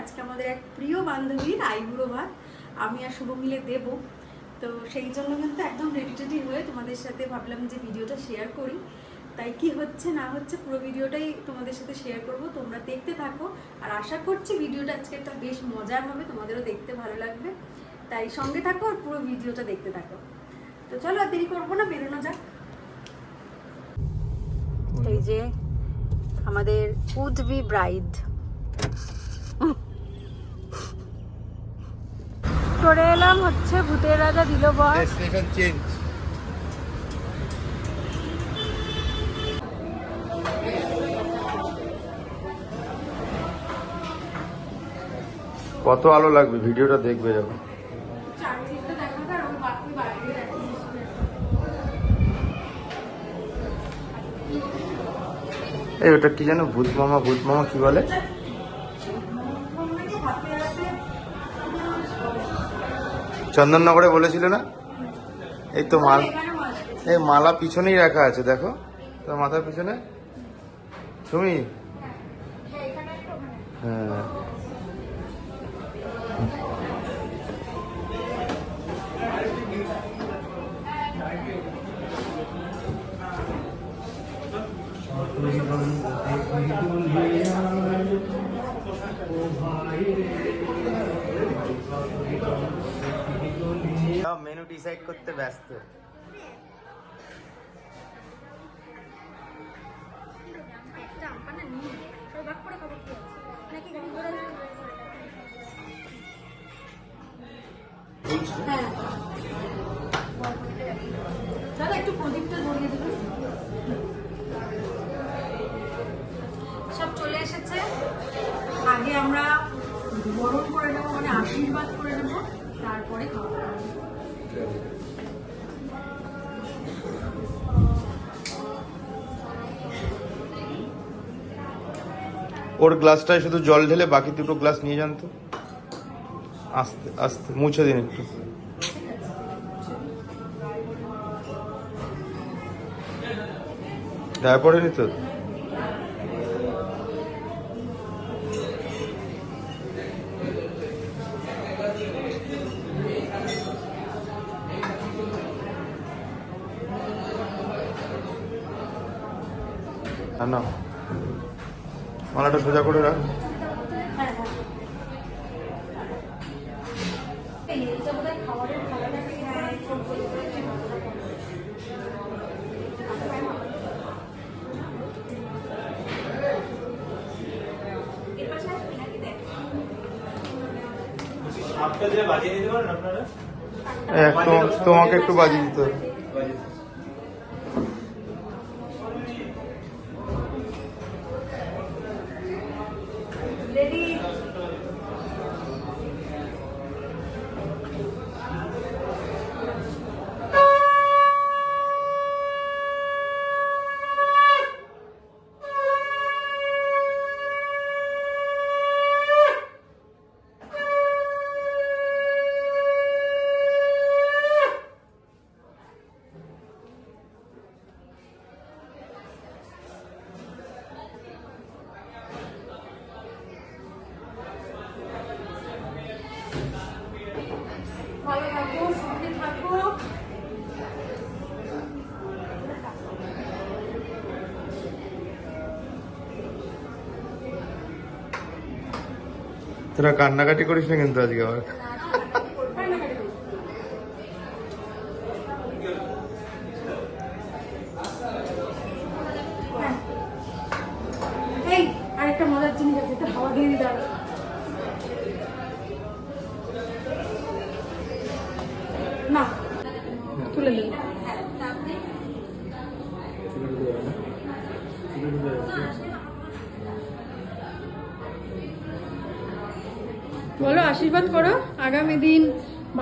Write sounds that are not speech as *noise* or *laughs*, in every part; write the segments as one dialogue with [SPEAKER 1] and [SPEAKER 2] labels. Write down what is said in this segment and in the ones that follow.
[SPEAKER 1] আজকে আমাদের এক প্রিয় বান্ধবীর আইবুড়ো ভাত। আমি আর শুভ মিলে দেবো। তো সেই জন্য কিন্তু একদম রেডি টেডি হয়ে তোমাদের সাথে ভাবলাম যে ভিডিওটা শেয়ার করি। তাই কি হচ্ছে, না হচ্ছে, পুরো ভিডিওটাই তোমাদের সাথে শেয়ার করব। তোমরা দেখতে থাকো। আর আশা করছি ভিডিওটা আজকে একটা বেশ মজার হবে। তোমাদেরও দেখতে ভালো লাগবে। তাই সঙ্গে থাকো আর পুরো ভিডিওটা দেখতে থাকো। তো চলো আর দেরি করব না, বেরোনো যাক। এই যে আমাদের উড বি ব্রাইড চলে এলাম, হচ্ছে ভূতের রাজা দিল
[SPEAKER 2] চেঞ্জ কত আলো লাগবে, ভিডিওটা দেখবে যখন। এই ওটা কি জানো ভূত মামা ভূত মামা কি বলে? চন্দননগরে বলেছিল না? এই তো মাল এই মালা পিছনেই রাখা আছে দেখো। তোর মাথার পিছনে? তুমি হ্যাঁ। ডিসাইড করতে ব্যস্ত।
[SPEAKER 1] একটু প্রদীপটা ধরিয়ে সব চলে এসেছে। আগে আমরা বরণ করে নেব মানে আশীর্বাদ করে নেব, তারপরে খাব
[SPEAKER 2] ওর গ্লাসটায় শুধু জল ঢেলে বাকি দুটো গ্লাস নিয়ে যান তো। আস্তে আস্তে, মুছে দিন একটু। গায়ে পড়েনি তো? না। মালাটা সোজা করে রাখ। তোমাকে একটু বাজিয়ে দিতে বোধহয়
[SPEAKER 3] বাজিয়ে
[SPEAKER 1] ভালো থাকো সুখে থাকো
[SPEAKER 2] তোরা কান্নাকাটি করিস না কিন্তু আজকে আবার
[SPEAKER 1] এই আরেকটা মজার জিনিস আছে এটা হাওয়া দিয়ে দিতে হবে। না বলো আশীর্বাদ করো। আগামী দিন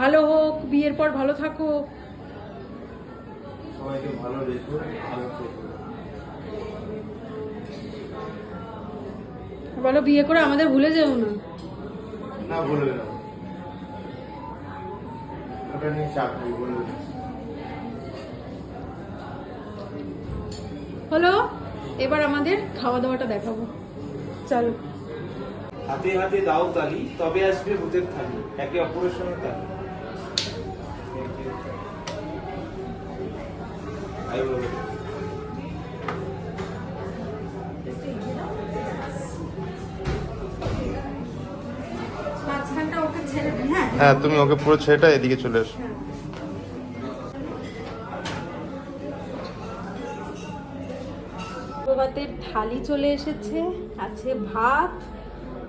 [SPEAKER 1] ভালো হোক বিয়ের পর ভালো থাকো
[SPEAKER 2] সবাইকে ভালো রেখো ভালো
[SPEAKER 1] বলো বিয়ে করে আমাদের ভুলে যেও না।
[SPEAKER 2] না বলবে না। ওটা নিয়ে চাপ নেই বলবে
[SPEAKER 1] হলো এবার আমাদের খাওয়া দাওয়াটা দেখাবো। চলো।
[SPEAKER 3] হাতে হাতে দাও তালি তবে আসবে ভূতের থালি একে অপরের সঙ্গে তালি।
[SPEAKER 1] হ্যাঁ?
[SPEAKER 2] হ্যাঁ তুমি ওকে পুরো ছেলেটা এদিকে চলে এসো।
[SPEAKER 1] ভাতের থালি চলে এসেছে। আছে ভাত,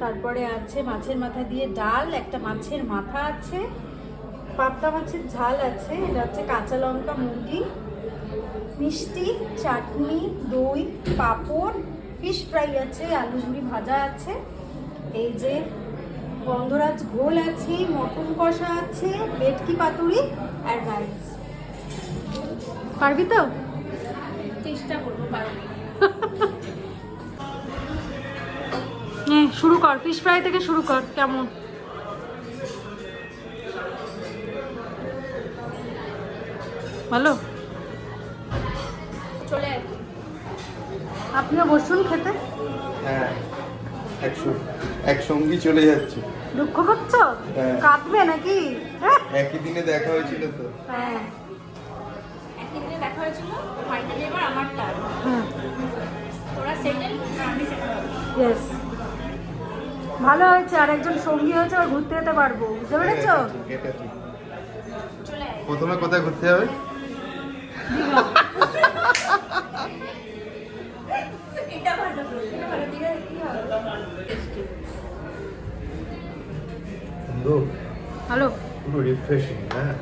[SPEAKER 1] তারপরে আছে মাছের মাথা দিয়ে ডাল, একটা মাছের মাথা আছে, পাবদা মাছের ঝাল আছে, এটা হচ্ছে কাঁচা লঙ্কা মুরগি, মিষ্টি, চাটনি, দই, পাঁপড়, ফিশ ফ্রাই আছে, আলু ঝুড়ি ভাজা আছে, এই যে গন্ধরাজ ঘোল আছে, মটন কষা আছে বেটকি পাতুরি আর রাইস। পারবি তো?
[SPEAKER 4] চেষ্টা করব।
[SPEAKER 1] শুরু কর ফিশ ফ্রাই থেকে শুরু কর কেমন? ভালো?
[SPEAKER 4] চলে
[SPEAKER 1] আপনিও বসুন খেতে।
[SPEAKER 2] হ্যাঁ একশো একসঙ্গী চলে যাচ্ছে।
[SPEAKER 1] দুঃখ করছ?
[SPEAKER 2] হ্যাঁ।
[SPEAKER 1] কাঁদবে নাকি? হ্যাঁ।
[SPEAKER 2] একই দিনে দেখা হয়েছিল তো।
[SPEAKER 1] হ্যাঁ।
[SPEAKER 4] একই দিনে দেখা হয়েছিল ফাইনালি এবার আমার টার্ন
[SPEAKER 1] হুম।
[SPEAKER 4] তোরা সেটেল আমি সেটেল
[SPEAKER 1] ইয়েস ভালো হয়েছে আর একজন সঙ্গী হয়েছে আর ঘুরতে যেতে পারব। বুঝতে পেরেছ?
[SPEAKER 2] প্রথমে কোথায় ঘুরতে
[SPEAKER 4] হবে?
[SPEAKER 2] পুরো রিফ্রেশিং হ্যাঁ।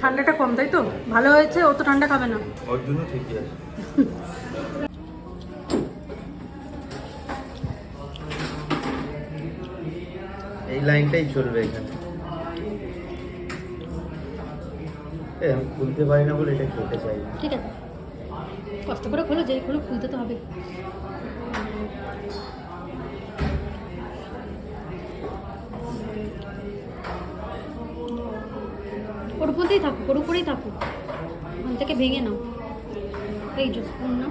[SPEAKER 1] ঠান্ডাটা কম তাই তো? ভালো হয়েছে ও তো ঠান্ডা খাবে না।
[SPEAKER 2] ওর জন্য ঠিকই আছে। এই লাইনটাই চলবে এখানে। আমি খুলতে পারি না বলে এটা খেতে চাই।
[SPEAKER 1] ঠিক আছে। কষ্ট করে খোলো, যেই খোলো খুলতে তো হবে। ওর উপরেই থাকুক, ওর উপরেই থাকুক। ওখান থেকে ভেঙে নাও। এই যে নাও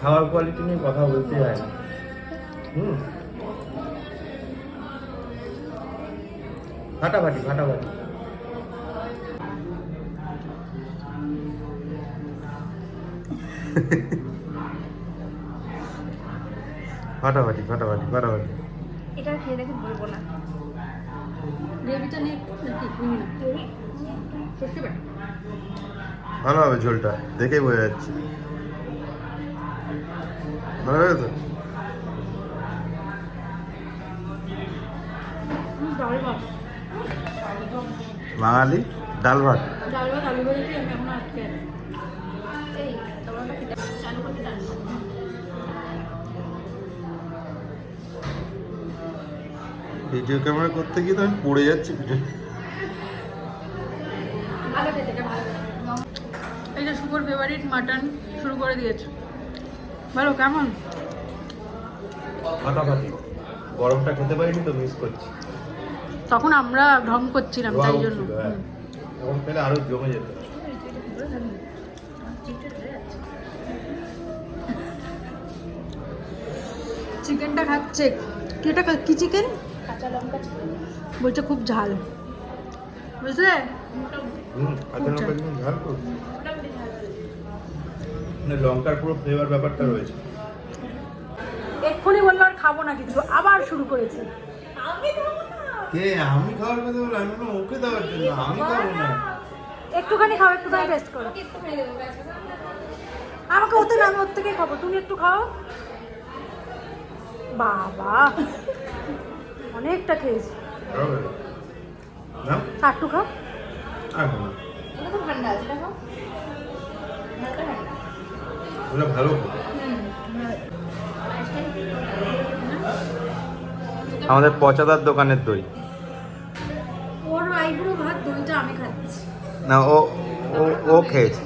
[SPEAKER 2] খাওয়ার কোয়ালিটি নিয়ে কথা বলতে হয় না। হুম। ফাটাফাটি ফাটাফাটি। ফাটাফাটি ফাটাফাটি ফাটাফাটি।
[SPEAKER 4] এটা খেয়ে দেখে বলব না।
[SPEAKER 1] গ্রেভিটা নেই নাকি
[SPEAKER 2] ভালো হবে ঝোলটা দেখেই বোঝা যাচ্ছে। ভালো বাঙালি ডাল ভাত। ভিডিও ক্যামেরা করতে গিয়ে তো আমি পড়ে যাচ্ছি। ভিডিও
[SPEAKER 1] এই যে ফেভারিট মাটন শুরু করে দিয়েছে। ভালো কেমন?
[SPEAKER 2] ফাটাফাটি। গরমটা খেতে পারিনি তো মিস করছি।
[SPEAKER 1] তখন আমরা ঢং করছিলাম তাই জন্য।
[SPEAKER 2] উঠছিল, হ্যাঁ। এখন আরও জমে যেত।
[SPEAKER 1] চিকেনটা খাচ্ছে। কি এটা কি চিকেন?
[SPEAKER 4] কাঁচা লঙ্কা
[SPEAKER 1] বলছে খুব ঝাল। বুঝলে?
[SPEAKER 2] হুম কাঁচা লঙ্কা কিন্তু ঝাল। তো
[SPEAKER 4] ঝাল
[SPEAKER 2] মানে লঙ্কার পুরো ফ্লেভার ব্যাপারটা রয়েছে।
[SPEAKER 1] এক্ষুনি বলল আর খাব না কিছু আবার শুরু করেছে।
[SPEAKER 4] আমি খাব না।
[SPEAKER 2] কে আমি খাওয়ার কথা বলে আমি বললাম ওকে দেওয়ার জন্য আমি খাব না।
[SPEAKER 1] একটুখানি খাও একটুখানি টেস্ট করো। আমাকে ওতে না আমি ওর থেকেই খাব। তুমি একটু খাও। বাবা অনেকটা খেয়েছি। একটু খাও।
[SPEAKER 2] আর
[SPEAKER 4] ঠান্ডা আছে দেখো
[SPEAKER 2] ওটা ভালো আমাদের পচাদার দোকানের দই।
[SPEAKER 1] ওর আইবুড়ো ভাত দইটা আমি খাচ্ছি।
[SPEAKER 2] না ও ও ও খেয়েছে।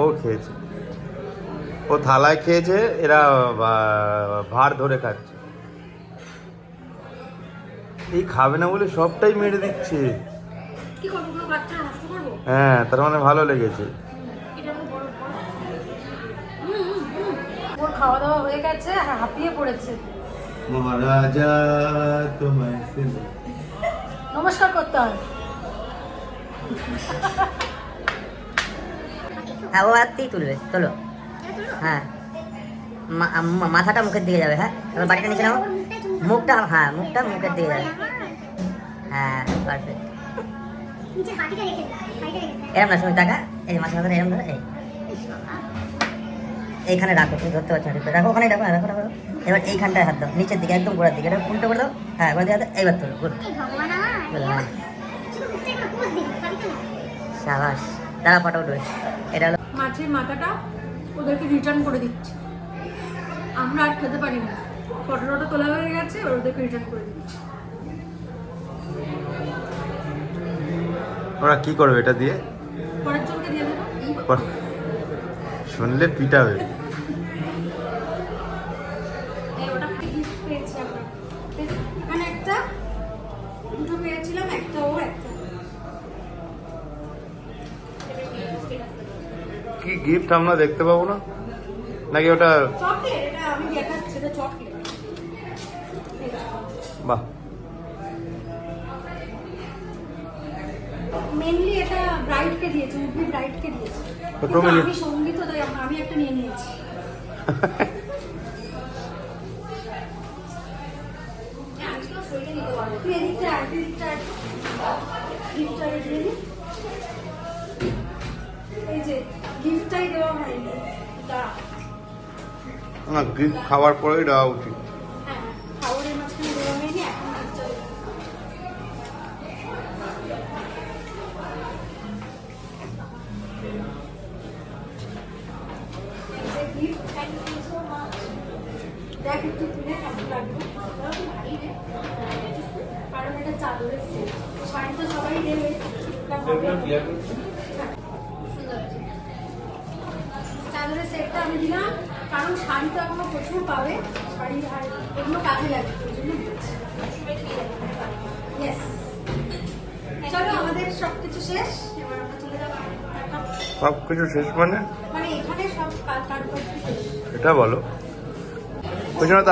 [SPEAKER 2] ও খেয়েছে। ও থালায় খেয়েছে এরা ভার ধরে খাচ্ছে। এই খাবে না বলে সবটাই মেরে দিচ্ছে।
[SPEAKER 1] কি করব? কোনো বাচ্চা নষ্ট করব?
[SPEAKER 2] হ্যাঁ তার মানে ভালো লেগেছে।
[SPEAKER 1] খাওয়া দাওয়া হয়ে গেছে আর হাঁপিয়ে পড়েছে।
[SPEAKER 2] মহারাজা তোমায়
[SPEAKER 1] নমস্কার করতে হয়।
[SPEAKER 5] হ্যাঁ ও হাততেই তুলবে তোলো। হ্যাঁ। মাথাটা মুখের দিকে যাবে হ্যাঁ? এবার বাটিটা নিচে নাও মুখটা হ্যাঁ মুখটা মুখের দিকে যাবে। হ্যাঁ পারফেক্ট
[SPEAKER 6] নিচে বাটিটা রেখে দাও বাটিটা রেখে দাও।
[SPEAKER 5] এরম না শুনি টাকা এই মাছের মাথাটা এরম ধরে এই। এইখানে রাখো তুমি ধরতে পারছ না রাখো ওখানে রাখো হ্যাঁ, রাখো রাখো এবার এইখানটায় হাত দাও নিচের দিকে একদম গোড়ার দিকে। এটা উল্টো করে দাও হ্যাঁ এবার দিয়ে এইবার তোলো গুড হ্যাঁ। সাবাস দাঁড়া ফটো এটা হলো
[SPEAKER 1] মাছের মাথাটা ওদেরকে রিটার্ন করে দিচ্ছি। আমরা আর খেতে পারি না। ফটো টটো তোলা হয়ে গেছে আর ওদেরকে রিটার্ন করে দিচ্ছি।
[SPEAKER 2] ওরা কি করবে এটা দিয়ে?
[SPEAKER 1] পরের জনকে দিয়ে দেবো।
[SPEAKER 2] শুনলে পিটাবে। কি গিফট আমরা দেখতে পাবো না? নাকি ওটা
[SPEAKER 1] চকলেট এটা আমি দেখাচ্ছি এটা চকলেট এটা ব্রাইডকে দিয়েছে উর্মি ব্রাইডকে দিয়েছে।
[SPEAKER 2] তো
[SPEAKER 1] কিন্তু আমি সংগীত তাই আমি একটা নিয়ে নিয়েছি। তুই এদিকটা আয়, এদিকটা আয়। গিফটটা দিয়ে এই যে গিফটটাই দেওয়া হয়নি। দাঁড়া।
[SPEAKER 2] না গিফট খাওয়ার পরেই দেওয়া উচিত।
[SPEAKER 1] একটু তুলে কেমন লাগবে তো ভালোই রে। কারণ এটা চাদরের সেট শাড়ি তো সবাই দেবে। চাদরের সেটটা আমি দিলাম। কারণ শাড়ি তো এখনও প্রচুর পাবে। শাড়ি আর এগুলো কাজে. চলো আমাদের সবকিছু শেষ। এবার আমরা চলে যাব এখন।
[SPEAKER 2] সব কিছু শেষ মানে?
[SPEAKER 1] মানে এখানে সব কাজ
[SPEAKER 2] এটা বলো। পেছনে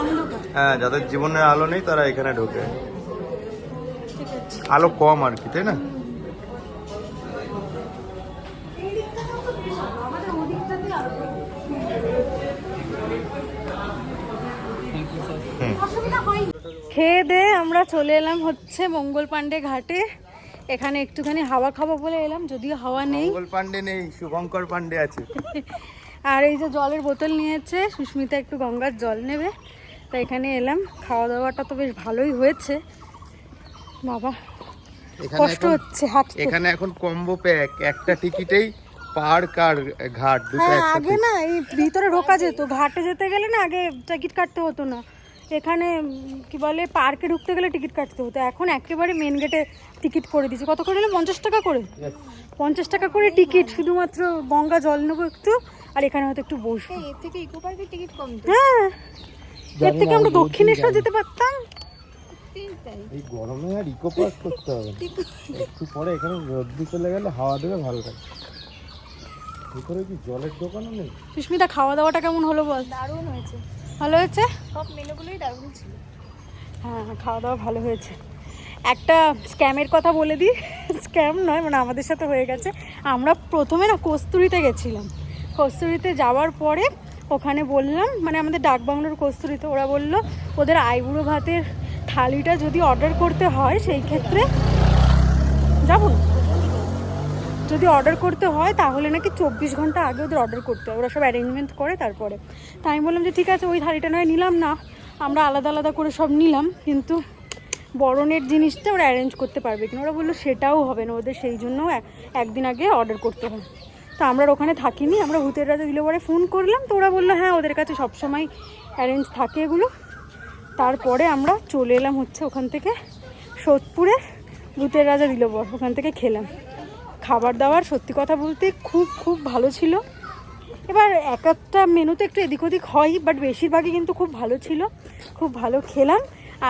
[SPEAKER 1] অন্ধকার।
[SPEAKER 2] হ্যাঁ যাদের জীবনে আলো নেই তারা এখানে ঢোকে। আলো কম আর কি তাই না?
[SPEAKER 1] খেয়ে দিয়ে আমরা চলে এলাম হচ্ছে মঙ্গল পাণ্ডে ঘাটে। এখানে একটুখানি হাওয়া খাব বলে এলাম যদিও হাওয়া নেই।
[SPEAKER 2] মঙ্গল পান্ডে নেই শুভঙ্কর পান্ডে আছে। *laughs*
[SPEAKER 1] আর এই যে জলের বোতল নিয়েছে সুস্মিতা একটু গঙ্গার জল নেবে। তাই এখানে এলাম খাওয়া দাওয়াটা তো বেশ ভালোই হয়েছে। বাবা কষ্ট হচ্ছে হাঁটতে।
[SPEAKER 2] এখানে এখন কম্বো প্যাক একটা টিকিটেই পার্ক আর ঘাট দুটো
[SPEAKER 1] হ্যাঁ আগে না এই ভিতরে ঢোকা যেত ঘাটে যেতে গেলে না আগে টিকিট কাটতে হতো না। এখানে কি বলে পার্কে ঢুকতে গেলে টিকিট কাটতে হতো। এখন একেবারে মেন গেটে টিকিট করে দিয়েছে। কত করে পঞ্চাশ টাকা করে? পঞ্চাশ টাকা করে টিকিট শুধুমাত্র গঙ্গা জল নেব একটু আর এখানে হয়তো একটু বসবো।
[SPEAKER 4] এর থেকে ইকো পার্কের টিকিট কম
[SPEAKER 1] হ্যাঁ। এর থেকে আমরা দক্ষিণেশ্বর যেতে পারতাম।
[SPEAKER 2] এই গরমে আর ইকো পার্ক *laughs* করতে হবে একটু পরে এখানে রোদ্দু চলে গেলে হাওয়া দেবে ভালো লাগে। ভিতরে কি জলের দোকানও নেই?
[SPEAKER 1] সুস্মিতা খাওয়া দাওয়াটা কেমন হলো বল?
[SPEAKER 4] দারুণ হয়েছে।
[SPEAKER 1] ভালো হয়েছে?
[SPEAKER 4] সব মেনুগুলোই দারুণ ছিল।
[SPEAKER 1] হ্যাঁ খাওয়া দাওয়া ভালো হয়েছে। একটা স্ক্যামের কথা বলে দিই। স্ক্যাম নয় মানে আমাদের সাথে হয়ে গেছে। আমরা প্রথমে না কস্তুরিতে গেছিলাম। কস্তুরিতে যাওয়ার পরে ওখানে বললাম মানে আমাদের ডাকবাংলোর কস্তুরিতে ওরা বলল ওদের আইবুড়ো ভাতের থালিটা যদি অর্ডার করতে হয় সেই ক্ষেত্রে যাব যদি অর্ডার করতে হয়, তাহলে নাকি চব্বিশ ঘণ্টা আগে ওদের অর্ডার করতে হয় ওরা সব অ্যারেঞ্জমেন্ট করে তারপরে। তাই আমি বললাম যে, ঠিক আছে, ওই থালিটা নয়, নিলাম না। আমরা আলাদা আলাদা করে সব নিলাম, কিন্তু বরণের জিনিসটা ওরা অ্যারেঞ্জ করতে পারবে কিনা। ওরা বলল, সেটাও হবে না, ওদের সেই জন্য একদিন আগে অর্ডার করতে হয় তো আমরা ওখানে থাকিনি, আমরা ভূতের রাজা দিলে পরে ফোন করলাম, তো ওরা বলল হ্যাঁ ওদের কাছে সবসময় অ্যারেঞ্জ থাকে এগুলো। তারপরে আমরা চলে এলাম হচ্ছে ওখান থেকে সোদপুরে ভূতের রাজা দিল বর ওখান থেকে খেলাম। খাবার দাবার সত্যি কথা বলতে খুব খুব ভালো ছিল। এবার এক একটা মেনুতে একটু এদিক ওদিক হয় বাট বেশিরভাগই কিন্তু খুব ভালো ছিল। খুব ভালো খেলাম।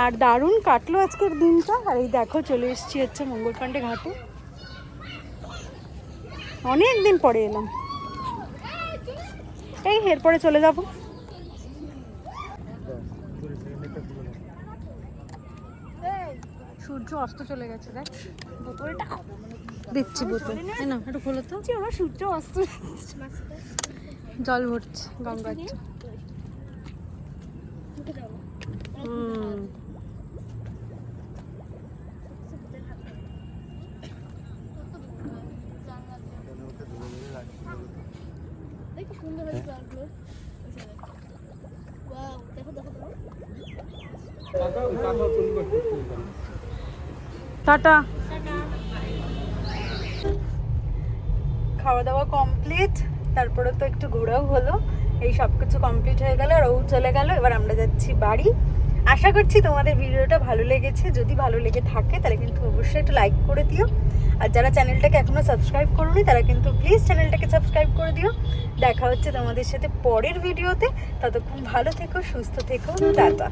[SPEAKER 1] আর দারুণ কাটলো আজকের দিনটা। আর এই দেখো চলে এসেছি হচ্ছে মঙ্গলপাণ্ডে ঘাটে। অনেক দিন পরে এলাম। এই এরপরে চলে যাব। সূর্য অস্ত চলে গেছে দেখ। দিচ্ছি বোতল। না? একটু খোলো তো। আমার সূর্য অস্ত জল ভরছে গঙ্গার। হুম টাটা। খাওয়া দাওয়া কমপ্লিট তারপরে তো একটু ঘোরাও হলো, এই সব কিছু কমপ্লিট হয়ে গেল, আর চলে গেল, এবার আমরা যাচ্ছি বাড়ি। আশা করছি তোমাদের ভিডিওটা ভালো লেগেছে, যদি ভালো লেগে থাকে তাহলে কিন্তু অবশ্যই একটু লাইক করে দিও। আর যারা চ্যানেলটাকে এখনও সাবস্ক্রাইব করোনি, তারা কিন্তু প্লিজ চ্যানেলটাকে সাবস্ক্রাইব করে দিও। দেখা হচ্ছে তোমাদের সাথে পরের ভিডিওতে, ততক্ষণ ভালো থেকো, সুস্থ থেকো, টাটা।